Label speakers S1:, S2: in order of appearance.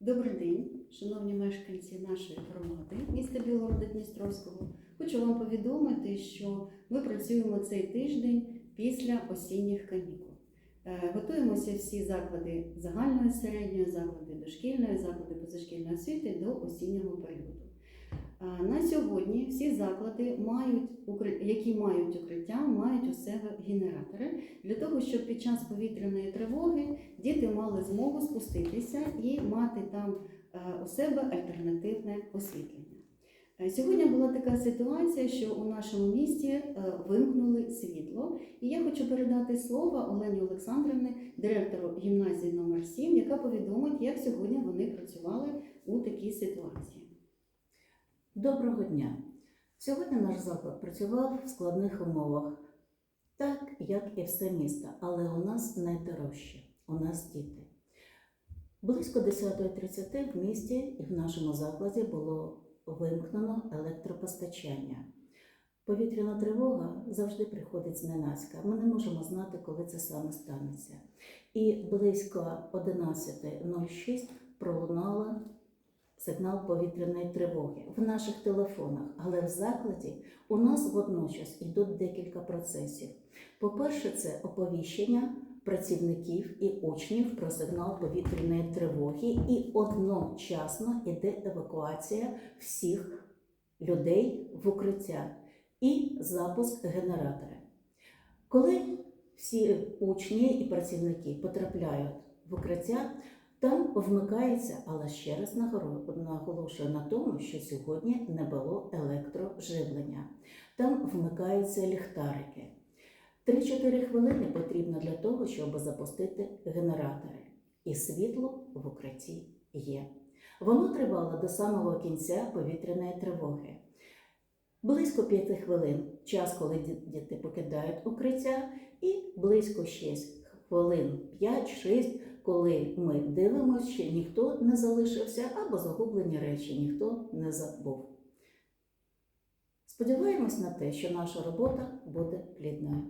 S1: Добрий день, шановні мешканці нашої громади міста Білгорода Дністровського. Хочу вам повідомити, що ми працюємо цей тиждень після осінніх канікул. Е, Готуємося всі заклади загальної середньої, заклади дошкільної, заклади позашкільної освіти до осіннього періоду. На сьогодні всі заклади, мають, які мають укриття, мають у себе генератори для того, щоб під час повітряної тривоги діти мали змогу спуститися і мати там е, у себе альтернативне освітлення. Е, Сьогодні була така ситуація, що у нашому місті е, вимкнули світло, і я хочу передати слово Олені Олександрівні, директору гімназії номер 7 яка повідомить, як сьогодні вони працювали у такій ситуації.
S2: Доброго дня! Сьогодні наш заклад працював в складних умовах, так як і все місто, але у нас найдорожче, у нас діти. Близько 10.30 в місті і в нашому закладі було вимкнено електропостачання. Повітряна тривога завжди приходить зненацька. Ми не можемо знати, коли це саме станеться. І близько 11.06 пролунала сигнал повітряної тривоги в наших телефонах, але в закладі у нас водночас йдуть декілька процесів. По-перше, це оповіщення працівників і учнів про сигнал повітряної тривоги, і одночасно йде евакуація всіх людей в укриття і запуск генератора. Коли всі учні і працівники потрапляють в укриття, там вмикається, але ще раз наголошую на тому, що сьогодні не було електроживлення. Там вмикаються ліхтарики. 3-4 хвилини потрібно для того, щоб запустити генератори. І світло в укритті є. Воно тривало до самого кінця повітряної тривоги. Близько 5 хвилин час, коли діти покидають укриття, і близько 6 хвилин 5-6 коли ми дивимося, що ніхто не залишився або загублені речі ніхто не забув. Сподіваємось на те, що наша робота буде плідною.